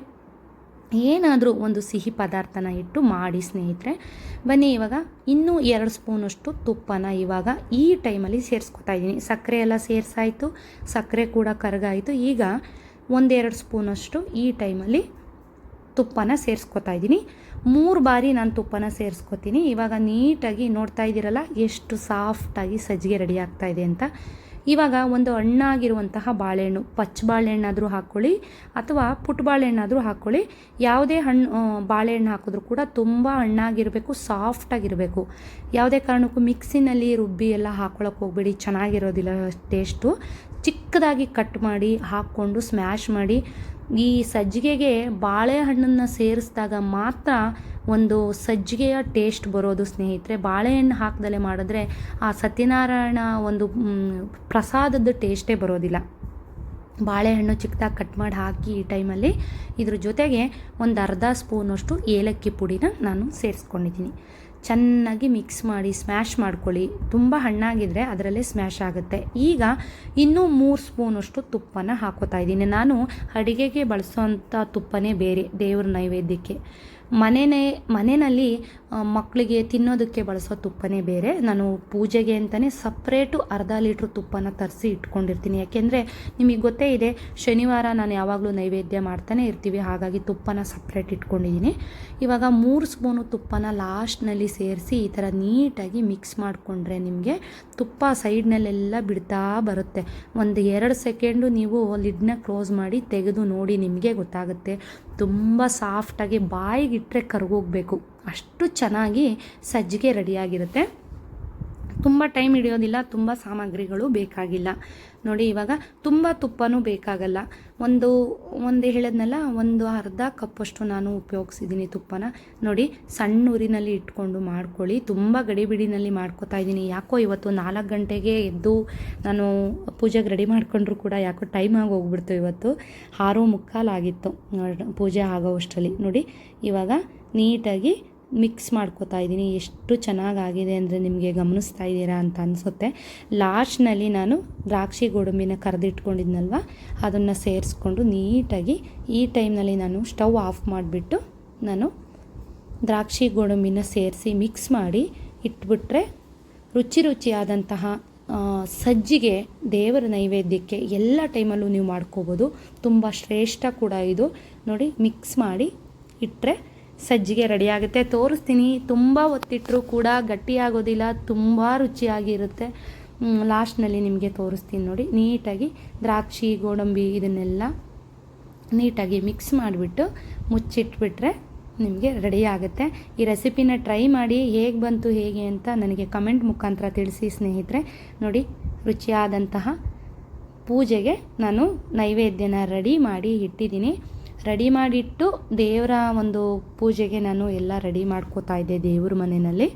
ಏನಾದರೂ ಒಂದು ಸಿಹಿ ಪದಾರ್ಥನ ಇಟ್ಟು ಮಾಡಿ ಸ್ನೇಹಿತರೆ, ಬನ್ನಿ ಇವಾಗ ಇನ್ನೂ ಎರಡು ಸ್ಪೂನಷ್ಟು ತುಪ್ಪನ ಇವಾಗ ಈ ಟೈಮಲ್ಲಿ ಸೇರಿಸ್ಕೊತಾ ಇದ್ದೀನಿ. ಸಕ್ಕರೆ ಎಲ್ಲ ಸೇರಿಸಾಯಿತು, ಸಕ್ಕರೆ ಕೂಡ ಕರಗಾಯಿತು. ಈಗ ಒಂದೆರಡು ಸ್ಪೂನಷ್ಟು ಈ ಟೈಮಲ್ಲಿ ತುಪ್ಪನ ಸೇರಿಸ್ಕೊತಾ ಇದ್ದೀನಿ. ಮೂರು ಬಾರಿ ನಾನು ತುಪ್ಪನ ಸೇರಿಸ್ಕೊತೀನಿ. ಇವಾಗ ನೀಟಾಗಿ ನೋಡ್ತಾ ಇದ್ದೀರಲ್ಲ, ಎಷ್ಟು ಸಾಫ್ಟಾಗಿ ಸಜ್ಜಿಗೆ ರೆಡಿ ಆಗ್ತಾ ಇದೆ ಅಂತ. ಇವಾಗ ಒಂದು ಹಣ್ಣಾಗಿರುವಂತಹ ಬಾಳೆಹಣ್ಣು ಪಚ್ಚ ಬಾಳೆಹಣ್ಣಾದರೂ ಹಾಕ್ಕೊಳ್ಳಿ ಅಥವಾ ಪುಟ್ಟ ಬಾಳೆಹಣ್ಣಾದರೂ ಹಾಕ್ಕೊಳ್ಳಿ ಯಾವುದೇ ಹಣ್ಣು ಬಾಳೆಹಣ್ಣು ಹಾಕಿದ್ರೂ ಕೂಡ ತುಂಬ ಹಣ್ಣಾಗಿರಬೇಕು, ಸಾಫ್ಟಾಗಿರಬೇಕು. ಯಾವುದೇ ಕಾರಣಕ್ಕೂ ಮಿಕ್ಸಿನಲ್ಲಿ ರುಬ್ಬಿ ಎಲ್ಲ ಹಾಕ್ಕೊಳಕ್ಕೆ ಹೋಗ್ಬೇಡಿ, ಚೆನ್ನಾಗಿರೋದಿಲ್ಲ ಟೇಸ್ಟು. ಚಿಕ್ಕದಾಗಿ ಕಟ್ ಮಾಡಿ ಹಾಕ್ಕೊಂಡು ಸ್ಮ್ಯಾಶ್ ಮಾಡಿ ಈ ಸಜ್ಜಿಗೆಗೆ ಬಾಳೆಹಣ್ಣನ್ನು ಸೇರಿಸಿದಾಗ ಮಾತ್ರ ಒಂದು ಸಜ್ಜಿಗೆಯ ಟೇಸ್ಟ್ ಬರೋದು ಸ್ನೇಹಿತರೆ. ಬಾಳೆಹಣ್ಣು ಹಾಕ್ದಲೆ ಮಾಡಿದ್ರೆ ಆ ಸತ್ಯನಾರಾಯಣ ಒಂದು ಪ್ರಸಾದದ ಟೇಸ್ಟೇ ಬರೋದಿಲ್ಲ. ಬಾಳೆಹಣ್ಣು ಚಿಕ್ಕದಾಗಿ ಕಟ್ ಮಾಡಿ ಹಾಕಿ ಈ ಟೈಮಲ್ಲಿ ಇದ್ರ ಜೊತೆಗೆ ಒಂದು ಅರ್ಧ ಸ್ಪೂನಷ್ಟು ಏಲಕ್ಕಿ ಪುಡಿನ ನಾನು ಸೇರಿಸ್ಕೊಂಡಿದ್ದೀನಿ. ಚೆನ್ನಾಗಿ ಮಿಕ್ಸ್ ಮಾಡಿ, ಸ್ಮ್ಯಾಶ್ ಮಾಡ್ಕೊಳ್ಳಿ. ತುಂಬ ಹಣ್ಣಾಗಿದ್ದರೆ ಅದರಲ್ಲೇ ಸ್ಮ್ಯಾಶ್ ಆಗುತ್ತೆ. ಈಗ ಇನ್ನೂ ಮೂರು ಸ್ಪೂನಷ್ಟು ತುಪ್ಪನ ಹಾಕೋತಾ ಇದ್ದೀನಿ. ನಾನು ಅಡುಗೆಗೆ ಬಳಸೋವಂಥ ತುಪ್ಪನೇ ಬೇರೆ, ದೇವ್ರ ನೈವೇದ್ಯಕ್ಕೆ. ಮನೆಯೇ ಮನೆಯಲ್ಲಿ ಮಕ್ಕಳಿಗೆ ತಿನ್ನೋದಕ್ಕೆ ಬಳಸೋ ತುಪ್ಪನೇ ಬೇರೆ. ನಾನು ಪೂಜೆಗೆ ಅಂತಲೇ ಸಪ್ರೇಟು ಅರ್ಧ ಲೀಟ್ರ್ ತುಪ್ಪನ ತರಿಸಿ ಇಟ್ಕೊಂಡಿರ್ತೀನಿ. ಯಾಕೆಂದರೆ ನಿಮಗೆ ಗೊತ್ತೇ ಇದೆ, ಶನಿವಾರ ನಾನು ಯಾವಾಗಲೂ ನೈವೇದ್ಯ ಮಾಡ್ತಾನೆ ಇರ್ತೀವಿ. ಹಾಗಾಗಿ ತುಪ್ಪನ ಸಪ್ರೇಟ್ ಇಟ್ಕೊಂಡಿದ್ದೀನಿ. ಇವಾಗ ಮೂರು ಸ್ಪೂನು ತುಪ್ಪನ ಲಾಸ್ಟ್ನಲ್ಲಿ ಸೇರಿಸಿ ಈ ಥರ ನೀಟಾಗಿ ಮಿಕ್ಸ್ ಮಾಡಿಕೊಂಡ್ರೆ ನಿಮಗೆ ತುಪ್ಪ ಸೈಡ್ನಲ್ಲೆಲ್ಲ ಬಿಡ್ತಾ ಬರುತ್ತೆ. ಒಂದು ಎರಡು ಸೆಕೆಂಡು ನೀವು ಲಿಡ್ನ ಕ್ಲೋಸ್ ಮಾಡಿ ತೆಗೆದು ನೋಡಿ ನಿಮಗೆ ಗೊತ್ತಾಗುತ್ತೆ. ತುಂಬ ಸಾಫ್ಟಾಗಿ ಬಾಯಿಗಿಟ್ಟರೆ ಕರ್ಗೋಗ್ಬೇಕು. ಅಷ್ಟು ಚೆನ್ನಾಗಿ ಸಜ್ಜಿಗೆ ರೆಡಿಯಾಗಿರುತ್ತೆ. ತುಂಬ ಟೈಮ್ ಹಿಡಿಯೋದಿಲ್ಲ, ತುಂಬ ಸಾಮಗ್ರಿಗಳು ಬೇಕಾಗಿಲ್ಲ. ನೋಡಿ, ಇವಾಗ ತುಂಬ ತುಪ್ಪನೂ ಬೇಕಾಗಲ್ಲ. ಒಂದು ಒಂದು ಹೇಳಿದ್ನಲ್ಲ, ಒಂದು ಅರ್ಧ ಕಪ್ಪಷ್ಟು ನಾನು ಉಪಯೋಗಿಸಿದ್ದೀನಿ ತುಪ್ಪನ. ನೋಡಿ, ಸಣ್ಣ ಊರಿನಲ್ಲಿ ಇಟ್ಕೊಂಡು ಮಾಡ್ಕೊಳ್ಳಿ. ತುಂಬ ಗಡಿಬಿಡಿನಲ್ಲಿ ಮಾಡ್ಕೊತಾ ಇದ್ದೀನಿ. ಯಾಕೋ ಇವತ್ತು ನಾಲ್ಕು ಗಂಟೆಗೆ ಎದ್ದು ನಾನು ಪೂಜೆಗೆ ರೆಡಿ ಮಾಡ್ಕೊಂಡ್ರು ಕೂಡ ಯಾಕೋ ಟೈಮ್ ಆಗಿ ಹೋಗ್ಬಿಡ್ತು ಇವತ್ತು. ಆರು ಮುಕ್ಕಾಲಾಗಿತ್ತು. ಪೂಜೆ ಆಗೋವಷ್ಟರಲ್ಲಿ. ನೋಡಿ, ಇವಾಗ ನೀಟಾಗಿ ಮಿಕ್ಸ್ ಮಾಡ್ಕೋತಾ ಇದ್ದೀನಿ. ಎಷ್ಟು ಚೆನ್ನಾಗಾಗಿದೆ ಅಂದರೆ ನಿಮಗೆ ಗಮನಿಸ್ತಾ ಇದ್ದೀರಾ ಅಂತ ಅನಿಸುತ್ತೆ. ಲಾಸ್ಟ್ನಲ್ಲಿ ನಾನು ದ್ರಾಕ್ಷಿ ಗೋಡಂಬಿನ ಕರೆದಿಟ್ಕೊಂಡಿದ್ನಲ್ವ? ಅದನ್ನು ಸೇರಿಸ್ಕೊಂಡು ನೀಟಾಗಿ ಈ ಟೈಮ್ನಲ್ಲಿ ನಾನು ಸ್ಟವ್ ಆಫ್ ಮಾಡಿಬಿಟ್ಟು ನಾನು ದ್ರಾಕ್ಷಿ ಗೋಡಂಬಿನ ಸೇರಿಸಿ ಮಿಕ್ಸ್ ಮಾಡಿ ಇಟ್ಬಿಟ್ರೆ ರುಚಿ ರುಚಿಯಾದಂತಹ ಸಜ್ಜಿಗೆ ದೇವರ ನೈವೇದ್ಯಕ್ಕೆ ಎಲ್ಲ ಟೈಮಲ್ಲೂ ನೀವು ಮಾಡ್ಕೋಬೋದು. ತುಂಬ ಶ್ರೇಷ್ಠ ಕೂಡ ಇದು. ನೋಡಿ ಮಿಕ್ಸ್ ಮಾಡಿ ಇಟ್ಟರೆ ಸಜ್ಜಿಗೆ ರೆಡಿ ಆಗುತ್ತೆ. ತೋರಿಸ್ತೀನಿ. ತುಂಬ ಒತ್ತಿಟ್ಟರೂ ಕೂಡ ಗಟ್ಟಿಯಾಗೋದಿಲ್ಲ. ತುಂಬ ರುಚಿಯಾಗಿರುತ್ತೆ. ಲಾಸ್ಟ್ನಲ್ಲಿ ನಿಮಗೆ ತೋರಿಸ್ತೀನಿ ನೋಡಿ. ನೀಟಾಗಿ ದ್ರಾಕ್ಷಿ, ಗೋಡಂಬಿ ಇದನ್ನೆಲ್ಲ ನೀಟಾಗಿ ಮಿಕ್ಸ್ ಮಾಡಿಬಿಟ್ಟು ಮುಚ್ಚಿಟ್ಬಿಟ್ರೆ ನಿಮಗೆ ರೆಡಿ ಆಗುತ್ತೆ. ಈ ರೆಸಿಪಿನ ಟ್ರೈ ಮಾಡಿ ಹೇಗೆ ಬಂತು, ಹೇಗೆ ಅಂತ ನನಗೆ ಕಮೆಂಟ್ ಮುಖಾಂತರ ತಿಳಿಸಿ ಸ್ನೇಹಿತರೆ. ನೋಡಿ, ರುಚಿಯಾದಂತಹ ಪೂಜೆಗೆ ನಾನು ನೈವೇದ್ಯನ ರೆಡಿ ಮಾಡಿ ಇಟ್ಟಿದ್ದೀನಿ. ರೆಡಿ ಮಾಡಿಟ್ಟು ದೇವರ ಒಂದು ಪೂಜೆಗೆ ನಾನು ಎಲ್ಲ ರೆಡಿ ಮಾಡ್ಕೋತಾ ಇದ್ದೆ ದೇವ್ರ ಮನೆಯಲ್ಲಿ.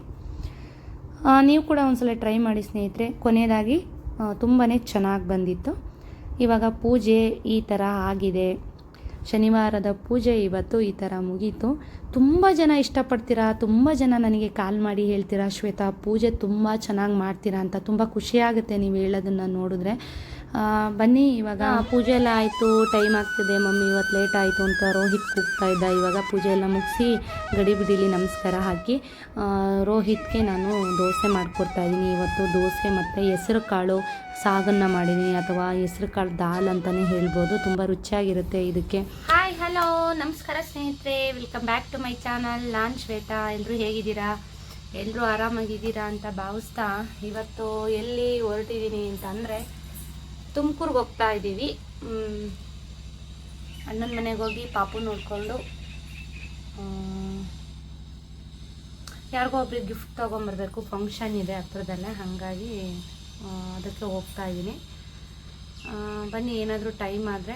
ನೀವು ಕೂಡ ಒಂದ್ಸಲ ಟ್ರೈ ಮಾಡಿ ಸ್ನೇಹಿತರೆ. ಕೊನೆಯದಾಗಿ ತುಂಬಾ ಚೆನ್ನಾಗಿ ಬಂದಿತ್ತು. ಇವಾಗ ಪೂಜೆ ಈ ಥರ ಆಗಿದೆ. ಶನಿವಾರದ ಪೂಜೆ ಇವತ್ತು ಈ ಥರ ಮುಗೀತು. ತುಂಬ ಜನ ಇಷ್ಟಪಡ್ತೀರಾ? ತುಂಬ ಜನ ನನಗೆ ಕಾಲ್ ಮಾಡಿ ಹೇಳ್ತೀರಾ, ಶ್ವೇತಾ, ಪೂಜೆ ತುಂಬ ಚೆನ್ನಾಗಿ ಮಾಡ್ತೀರಾ ಅಂತ? ತುಂಬ ಖುಷಿಯಾಗುತ್ತೆ ನೀವು ಹೇಳೋದನ್ನು ನೋಡಿದ್ರೆ. ಬನ್ನಿ ಇವಾಗ ಪೂಜೆ ಎಲ್ಲ ಆಯಿತು ಟೈಮ್ ಆಗ್ತಿದೆ ಮಮ್ಮಿ ಇವತ್ತು ಲೇಟ್ ಆಯಿತು ಅಂತ ರೋಹಿತ್ ಕೂಗ್ತಾ ಇದ್ದ. ಇವಾಗ ಪೂಜೆ ಎಲ್ಲ ಮುಗಿಸಿ ಗಡಿ ಬಿಡಿಲಿ ನಮಸ್ಕಾರ ಹಾಕಿ ರೋಹಿತ್ಗೆ ನಾನು ದೋಸೆ ಮಾಡಿಕೊಡ್ತಾ ಇದ್ದೀನಿ ಇವತ್ತು ದೋಸೆ ಮತ್ತು ಹೆಸರು ಕಾಳು ಸಾಗನ್ನು ಮಾಡಿದ್ದೀನಿ ಅಥವಾ ಹೆಸರು ಕಾಳು ದಾಲ್ ಅಂತಲೇ ಹೇಳ್ಬೋದು. ತುಂಬ ರುಚಿಯಾಗಿರುತ್ತೆ ಇದಕ್ಕೆ. ಹಾಯ್ ಹಲೋ ನಮಸ್ಕಾರ ಸ್ನೇಹಿತರೆ. Welcome back to my channel ನಾನು ಶ್ವೇತಾ ಎಲ್ಲರೂ ಹೇಗಿದ್ದೀರಾ? ಎಲ್ಲರೂ ಆರಾಮಾಗಿದ್ದೀರಾ ಅಂತ ಭಾವಿಸ್ತಾ ಇವತ್ತು ಎಲ್ಲಿ ಹೊರಟಿದ್ದೀನಿ ಅಂತ ಅಂದರೆ ತುಮಕೂರ್ಗೆ ಹೋಗ್ತಾ ಇದ್ದೀವಿ. ಅಣ್ಣನ ಮನೆಗೆ ಹೋಗಿ ಪಾಪು ನೋಡಿಕೊಂಡು ಯಾರಿಗೋ ಒಬ್ರಿಗೆ ಗಿಫ್ಟ್ ತೊಗೊಂಬರ್ಬೇಕು. ಫಂಕ್ಷನ್ ಇದೆ ಹತ್ರದಲ್ಲೇ, ಹಾಗಾಗಿ ಅದಕ್ಕೆ ಹೋಗ್ತಾ ಇದ್ದೀನಿ. ಬನ್ನಿ, ಏನಾದರೂ ಟೈಮ್ ಆದರೆ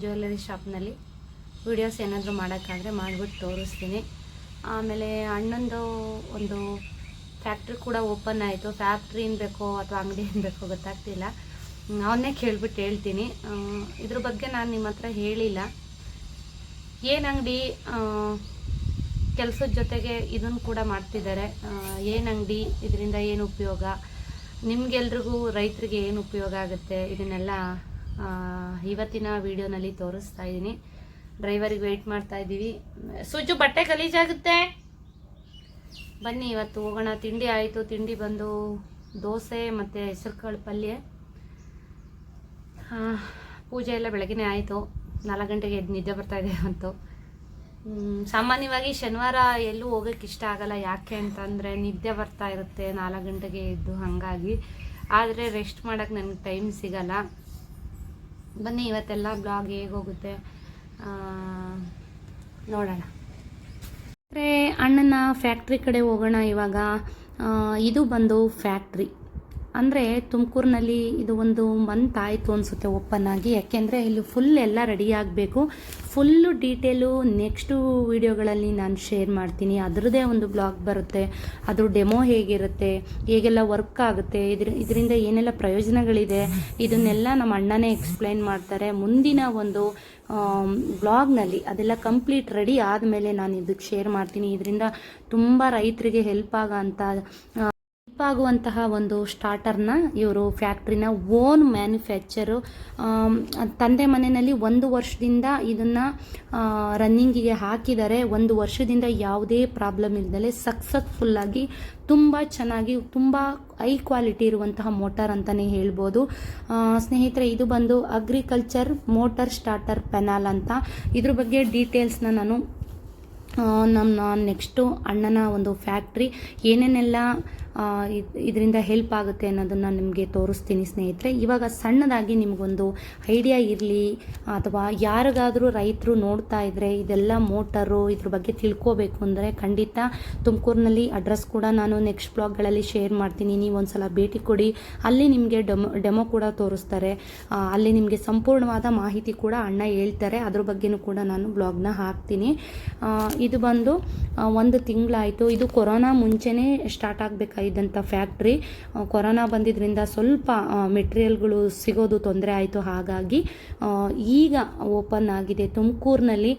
ಜ್ಯುವೆಲ್ಲರಿ ಶಾಪ್ನಲ್ಲಿ ವಿಡಿಯೋಸ್ ಏನಾದರೂ ಮಾಡೋಕ್ಕಾದರೆ ಮಾಡಿಬಿಟ್ಟು ತೋರಿಸ್ತೀನಿ. ಆಮೇಲೆ ಅಣ್ಣಂದು ಒಂದು ಫ್ಯಾಕ್ಟ್ರಿ ಕೂಡ ಓಪನ್ ಆಯಿತು. ಫ್ಯಾಕ್ಟ್ರಿ ಏನು ಬೇಕೋ ಅಥವಾ ಅಂಗಡಿ ಏನು ಬೇಕೋ ಗೊತ್ತಾಗ್ತಿಲ್ಲ. ಅವನ್ನೇ ಕೇಳ್ಬಿಟ್ಟು ಹೇಳ್ತೀನಿ. ಇದ್ರ ಬಗ್ಗೆ ನಾನು ನಿಮ್ಮ ಹತ್ರ ಹೇಳಿಲ್ಲ. ಏನು ಅಂಗಡಿ ಕೆಲಸದ ಜೊತೆಗೆ ಇದನ್ನು ಕೂಡ ಮಾಡ್ತಿದ್ದಾರೆ. ಏನು ಅಂಗಡಿ, ಇದರಿಂದ ಏನು ಉಪಯೋಗ? ನಿಮ್ಗೆಲ್ರಿಗೂ ರೈತರಿಗೆ ಏನು ಉಪಯೋಗ ಆಗುತ್ತೆ? ಇದನ್ನೆಲ್ಲ ಇವತ್ತಿನ ವಿಡಿಯೋನಲ್ಲಿ ತೋರಿಸ್ತಾ ಇದ್ದೀನಿ ಡ್ರೈವರಿಗೆ ವೆಯ್ಟ್ ಮಾಡ್ತಾ ಇದ್ದೀವಿ ಸುಜು, ಬಟ್ಟೆ ಗಲೀಜಾಗುತ್ತೆ? ಬನ್ನಿ, ಇವತ್ತು ಹೋಗೋಣ. ತಿಂಡಿ ಆಯಿತು. ತಿಂಡಿ ಬಂದು, ದೋಸೆ ಮತ್ತು ಹೆಸರುಕಾಳು ಪಲ್ಯ. ಪೂಜೆ ಎಲ್ಲ ಬೆಳಗ್ಗೆನೇ ಆಯಿತು. ನಾಲ್ಕು ಗಂಟೆಗೆ ಎದ್ದು ನಿದ್ದೆ ಬರ್ತಾ ಇದೆ ಅಂತು ಸಾಮಾನ್ಯವಾಗಿ ಶನಿವಾರ ಎಲ್ಲೂ ಹೋಗೋಕ್ಕೆ ಇಷ್ಟ ಆಗಲ್ಲ. ಯಾಕೆ ಅಂತಂದರೆ ನಿದ್ದೆ ಬರ್ತಾ ಇರುತ್ತೆ. ನಾಲ್ಕು ಗಂಟೆಗೆ ಎದ್ದು ಹಾಗಾಗಿ. ಆದರೆ ರೆಸ್ಟ್ ಮಾಡೋಕ್ಕೆ ನನಗೆ ಟೈಮ್ ಸಿಗಲ್ಲ. ಬನ್ನಿ ಇವತ್ತೆಲ್ಲ ಬ್ಲಾಗ್ ಹೇಗೆ ಹೋಗುತ್ತೆ? ಆ, ನೋಡೋಣ. ಅಣ್ಣನ ಫ್ಯಾಕ್ಟ್ರಿ ಕಡೆ ಹೋಗೋಣ ಇವಾಗ. ಇದು ಬಂದು ಫ್ಯಾಕ್ಟ್ರಿ ಅಂದರೆ ತುಮಕೂರಿನಲ್ಲಿ ಇದು ಒಂದು ಮಂತ್ ಆಯಿತು ಅನಿಸುತ್ತೆ ಓಪನ್ ಆಗಿ. ಯಾಕೆಂದರೆ ಇಲ್ಲಿ ಫುಲ್ ಎಲ್ಲ ರೆಡಿ ಆಗಬೇಕು. ಫುಲ್ಲು ಡೀಟೇಲು ನೆಕ್ಸ್ಟು ವೀಡಿಯೋಗಳಲ್ಲಿ ನಾನು ಶೇರ್ ಮಾಡ್ತೀನಿ. ಅದರದ್ದೇ ಒಂದು ಬ್ಲಾಗ್ ಬರುತ್ತೆ. ಅದ್ರ ಡೆಮೋ ಹೇಗಿರುತ್ತೆ, ಹೇಗೆಲ್ಲ ವರ್ಕ್ ಆಗುತ್ತೆ, ಇದ್ರ, ಇದರಿಂದ ಏನೆಲ್ಲ ಪ್ರಯೋಜನಗಳಿದೆ, ಇದನ್ನೆಲ್ಲ ನಮ್ಮ ಅಣ್ಣನೇ ಎಕ್ಸ್ಪ್ಲೈನ್ ಮಾಡ್ತಾರೆ. ಮುಂದಿನ ಒಂದು ಬ್ಲಾಗ್ನಲ್ಲಿ ಅದೆಲ್ಲ ಕಂಪ್ಲೀಟ್ ರೆಡಿ ಆದಮೇಲೆ ನಾನು ಇದಕ್ಕೆ ಶೇರ್ ಮಾಡ್ತೀನಿ. ಇದರಿಂದ ತುಂಬ ರೈತರಿಗೆ ಹೆಲ್ಪ್ ಆಗೋ ಹೆಲ್ಪ್ ಆಗುವಂತಹ ಒಂದು ಸ್ಟಾರ್ಟರ್ನ ಇವರು ಫ್ಯಾಕ್ಟ್ರಿನ ಓನ್ ಮ್ಯಾನುಫ್ಯಾಕ್ಚರು ತಂದೆ ಮನೆಯಲ್ಲಿ ಒಂದು ವರ್ಷದಿಂದ ಇದನ್ನು ರನ್ನಿಂಗಿಗೆ ಹಾಕಿದ್ದಾರೆ ಒಂದು ವರ್ಷದಿಂದ ಯಾವುದೇ ಪ್ರಾಬ್ಲಮ್ ಇಲ್ಲದಲೆ ಸಕ್ಸಸ್ಫುಲ್ಲಾಗಿ ತುಂಬ ಚೆನ್ನಾಗಿ ತುಂಬ ಹೈ ಕ್ವಾಲಿಟಿ ಇರುವಂತಹ ಮೋಟಾರ್ ಅಂತಲೇ ಹೇಳ್ಬೋದು. ಸ್ನೇಹಿತರೆ, ಇದು ಬಂದು ಅಗ್ರಿಕಲ್ಚರ್ ಮೋಟಾರ್ ಸ್ಟಾರ್ಟರ್ ಪೆನಾಲ್ ಅಂತ. ಇದ್ರ ಬಗ್ಗೆ ಡೀಟೇಲ್ಸ್ನ ನಾನು ನಮ್ಮ ನೆಕ್ಸ್ಟು ಅಣ್ಣನ ಒಂದು ಫ್ಯಾಕ್ಟ್ರಿ ಏನೇನೆಲ್ಲ ಇದರಿಂದ ಹೆಲ್ಪ್ ಆಗುತ್ತೆ ಅನ್ನೋದನ್ನು ನಿಮಗೆ ತೋರಿಸ್ತೀನಿ ಸ್ನೇಹಿತರೆ. ಇವಾಗ ಸಣ್ಣದಾಗಿ ನಿಮಗೊಂದು ಐಡಿಯಾ ಇರಲಿ, ಅಥವಾ ಯಾರಿಗಾದರೂ ರೈತರು ನೋಡ್ತಾ ಇದ್ದರೆ ಇದೆಲ್ಲ ಮೋಟರು ಇದ್ರ ಬಗ್ಗೆ ತಿಳ್ಕೋಬೇಕು ಅಂದರೆ ಖಂಡಿತ ತುಮಕೂರಿನಲ್ಲಿ ಅಡ್ರೆಸ್ ಕೂಡ ನಾನು ನೆಕ್ಸ್ಟ್ ಬ್ಲಾಗ್ಗಳಲ್ಲಿ ಶೇರ್ ಮಾಡ್ತೀನಿ. ನೀವು ಒಂದ್ಸಲ ಭೇಟಿ ಕೊಡಿ. ಅಲ್ಲಿ ನಿಮಗೆ ಡೆಮೋ ಡೆಮೋ ಕೂಡ ತೋರಿಸ್ತಾರೆ. ಅಲ್ಲಿ ನಿಮಗೆ ಸಂಪೂರ್ಣವಾದ ಮಾಹಿತಿ ಕೂಡ ಅಣ್ಣ ಹೇಳ್ತಾರೆ. ಅದ್ರ ಬಗ್ಗೆನೂ ಕೂಡ ನಾನು ಬ್ಲಾಗ್ನ ಹಾಕ್ತೀನಿ. ಇದು ಬಂದು ಒಂದು ತಿಂಗಳಾಯಿತು. ಇದು ಕೊರೋನಾ ಮುಂಚೆನೇ ಸ್ಟಾರ್ಟ್ ಆಗಬೇಕಾಗಿದ್ದಂಥ ಫ್ಯಾಕ್ಟ್ರಿ ಕೊರೋನಾ ಬಂದಿದ್ದರಿಂದ ಸ್ವಲ್ಪ ಮೆಟೀರಿಯಲ್ಗಳು ಸಿಗೋದು ತೊಂದರೆ ಆಯಿತು. ಹಾಗಾಗಿ ಈಗ ಓಪನ್ ಆಗಿದೆ. ತುಮಕೂರಿನಲ್ಲಿ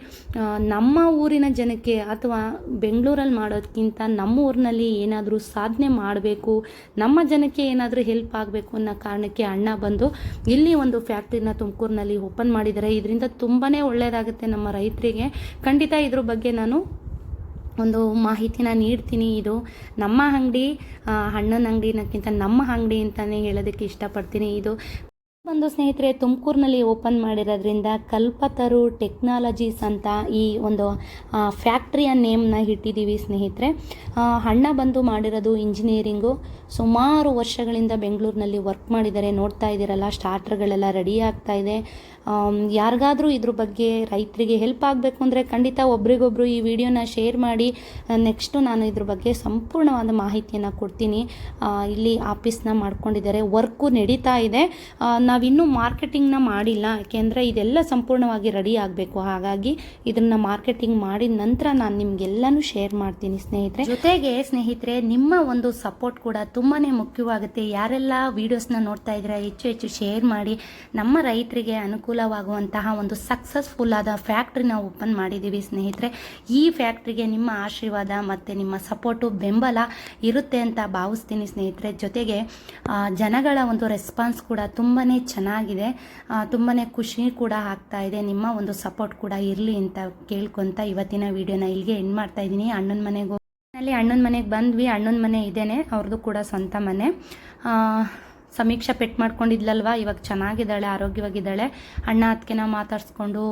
ನಮ್ಮ ಊರಿನ ಜನಕ್ಕೆ ಅಥವಾ ಬೆಂಗಳೂರಲ್ಲಿ ಮಾಡೋದಕ್ಕಿಂತ ನಮ್ಮ ಊರಿನಲ್ಲಿ ಏನಾದರೂ ಸಾಧನೆ ಮಾಡಬೇಕು, ನಮ್ಮ ಜನಕ್ಕೆ ಏನಾದರೂ ಹೆಲ್ಪ್ ಆಗಬೇಕು ಅನ್ನೋ ಕಾರಣಕ್ಕೆ ಅಣ್ಣ ಬಂದು ಇಲ್ಲಿ ಒಂದು ಫ್ಯಾಕ್ಟ್ರಿನ ತುಮಕೂರಿನಲ್ಲಿ ಓಪನ್ ಮಾಡಿದ್ದಾರೆ. ಇದರಿಂದ ತುಂಬಾ ಒಳ್ಳೆಯದಾಗುತ್ತೆ ನಮ್ಮ ರೈತರಿಗೆ. ಖಂಡಿತ ಇದ್ರ ಬಗ್ಗೆ ನಾನು ಒಂದು ಮಾಹಿತಿನ ನೀಡ್ತೀನಿ ಇದು. ನಮ್ಮ ಅಂಗಡಿ ಅಣ್ಣನ ಅಂಗಡಿನಕ್ಕಿಂತ ನಮ್ಮ ಅಂಗಡಿ ಅಂತಲೇ ಹೇಳೋದಕ್ಕೆ ಇಷ್ಟಪಡ್ತೀನಿ ಇದು. ಒಂದು ಸ್ನೇಹಿತರೆ, ತುಮಕೂರಿನಲ್ಲಿ ಓಪನ್ ಮಾಡಿರೋದ್ರಿಂದ ಕಲ್ಪತರು ಟೆಕ್ನಾಲಜೀಸ್ ಅಂತ ಈ ಒಂದು ಫ್ಯಾಕ್ಟ್ರಿಯ ನೇಮ್ನ ಇಟ್ಟಿದ್ದೀವಿ ಸ್ನೇಹಿತರೆ. ಹಣ್ಣ ಬಂದು ಮಾಡಿರೋದು ಇಂಜಿನಿಯರಿಂಗು. ಸುಮಾರು ವರ್ಷಗಳಿಂದ ಬೆಂಗಳೂರಿನಲ್ಲಿ ವರ್ಕ್ ಮಾಡಿದ್ದಾರೆ. ನೋಡ್ತಾ ಇದ್ದೀರಲ್ಲ ಸ್ಟಾರ್ಟರ್ಗಳೆಲ್ಲ ರೆಡಿ ಆಗ್ತಾ ಇದೆ. ಯಾರಿಗಾದ್ರೂ ಇದ್ರ ಬಗ್ಗೆ ರೈತರಿಗೆ ಹೆಲ್ಪ್ ಆಗಬೇಕು ಅಂದರೆ ಖಂಡಿತ ಒಬ್ರಿಗೊಬ್ರು ಈ ವಿಡಿಯೋನ ಶೇರ್ ಮಾಡಿ ನೆಕ್ಸ್ಟು ನಾನು ಇದ್ರ ಬಗ್ಗೆ ಸಂಪೂರ್ಣವಾದ ಮಾಹಿತಿಯನ್ನು ಕೊಡ್ತೀನಿ. ಇಲ್ಲಿ ಆಫೀಸ್ನ ಮಾಡ್ಕೊಂಡಿದ್ದಾರೆ ವರ್ಕು ನಡೀತಾ ಇದೆ. ನಾವಿನ್ನೂ ಮಾರ್ಕೆಟಿಂಗ್ನ ಮಾಡಿಲ್ಲ, ಯಾಕೆಂದರೆ ಇದೆಲ್ಲ ಸಂಪೂರ್ಣವಾಗಿ ರೆಡಿ ಆಗಬೇಕು. ಹಾಗಾಗಿ ಇದನ್ನು ಮಾರ್ಕೆಟಿಂಗ್ ಮಾಡಿದ ನಂತರ ನಾನು ನಿಮಗೆಲ್ಲನೂ ಶೇರ್ ಮಾಡ್ತೀನಿ ಸ್ನೇಹಿತರೆ. ಜೊತೆಗೆ ಸ್ನೇಹಿತರೆ, ನಿಮ್ಮ ಒಂದು ಸಪೋರ್ಟ್ ಕೂಡ ತುಂಬಾ ಮುಖ್ಯವಾಗುತ್ತೆ. ಯಾರೆಲ್ಲ ವೀಡಿಯೋಸ್ನ ನೋಡ್ತಾ ಇದ್ದೀರಾ ಹೆಚ್ಚು ಹೆಚ್ಚು ಶೇರ್ ಮಾಡಿ, ನಮ್ಮ ರೈತರಿಗೆ ಅನುಕೂಲವಾಗುವಂತಹ ಒಂದು ಸಕ್ಸಸ್ಫುಲ್ ಆದ ಫ್ಯಾಕ್ಟ್ರಿನ ಓಪನ್ ಮಾಡಿದ್ದೀವಿ ಸ್ನೇಹಿತರೆ. ಈ ಫ್ಯಾಕ್ಟ್ರಿಗೆ ನಿಮ್ಮ ಆಶೀರ್ವಾದ ಮತ್ತು ನಿಮ್ಮ ಸಪೋರ್ಟು ಬೆಂಬಲ ಇರುತ್ತೆ ಅಂತ ಭಾವಿಸ್ತೀನಿ ಸ್ನೇಹಿತರೆ. ಜೊತೆಗೆ ಜನಗಳ ಒಂದು ರೆಸ್ಪಾನ್ಸ್ ಕೂಡ ತುಂಬಾ ಚೆನ್ನಾಗಿದೆ. ತುಂಬಾ ಖುಷಿ ಕೂಡ ಆಗ್ತಾ ಇದೆ. ನಿಮ್ಮ ಒಂದು ಸಪೋರ್ಟ್ ಕೂಡ ಇರಲಿ ಅಂತ ಕೇಳ್ಕೊತ ಇವತ್ತಿನ ವಿಡಿಯೋನ ಇಲ್ಲಿಗೆ ಎಂಡ್ ಮಾಡ್ತಾ ಇದ್ದೀನಿ. ಅಣ್ಣನ ಮನೆಗೆ ಅಲ್ಲಿ ಅಣ್ಣನ ಮನೆಗೆ ಬಂದ್ವಿ. ಅಣ್ಣನ ಮನೆ ಇದೇನೆ ಅವ್ರದ್ದು ಕೂಡ ಸ್ವಂತ ಮನೆ. ಸಮೀಕ್ಷಾ ಪೆಟ್ ಮಾಡ್ಕೊಂಡಿದ್ಲಲ್ವಾ? ಇವಾಗ ಚೆನ್ನಾಗಿದ್ದಾಳೆ, ಆರೋಗ್ಯವಾಗಿದ್ದಾಳೆ. ಅಣ್ಣ ಅದಕ್ಕೆನ ಮಾತಾಡಿಸ್ಕೊಂಡು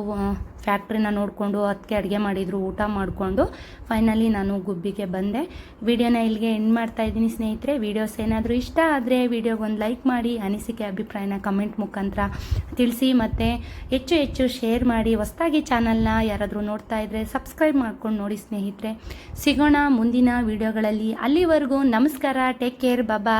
ಫ್ಯಾಕ್ಟ್ರಿನ ನೋಡಿಕೊಂಡು ಅದಕ್ಕೆ ಅಡುಗೆ ಮಾಡಿದರು, ಊಟ ಮಾಡಿಕೊಂಡು ಫೈನಲಿ ನಾನು ಗುಬ್ಬಿಗೆ ಬಂದೆ. ವಿಡಿಯೋನ ಇಲ್ಲಿಗೆ ಎಂಡ್ ಮಾಡ್ತಾ ಇದ್ದೀನಿ ಸ್ನೇಹಿತರೆ. ವಿಡಿಯೋಸ್ ಏನಾದರೂ ಇಷ್ಟ ಆದರೆ ವಿಡಿಯೋಗೊಂದು ಲೈಕ್ ಮಾಡಿ, ಅನಿಸಿಕೆ, ಅಭಿಪ್ರಾಯನ ಕಮೆಂಟ್ ಮುಖಾಂತರ ತಿಳಿಸಿ ಮತ್ತು ಹೆಚ್ಚು ಹೆಚ್ಚು ಶೇರ್ ಮಾಡಿ. ಹೊಸದಾಗಿ ಚಾನಲ್ನ ಯಾರಾದರೂ ನೋಡ್ತಾ ಇದ್ದರೆ ಸಬ್ಸ್ಕ್ರೈಬ್ ಮಾಡ್ಕೊಂಡು ನೋಡಿ ಸ್ನೇಹಿತರೆ. ಸಿಗೋಣ ಮುಂದಿನ ವಿಡಿಯೋಗಳಲ್ಲಿ. ಅಲ್ಲಿವರೆಗೂ ನಮಸ್ಕಾರ ಟೇಕ್ ಕೇರ್ ಬಾಯ್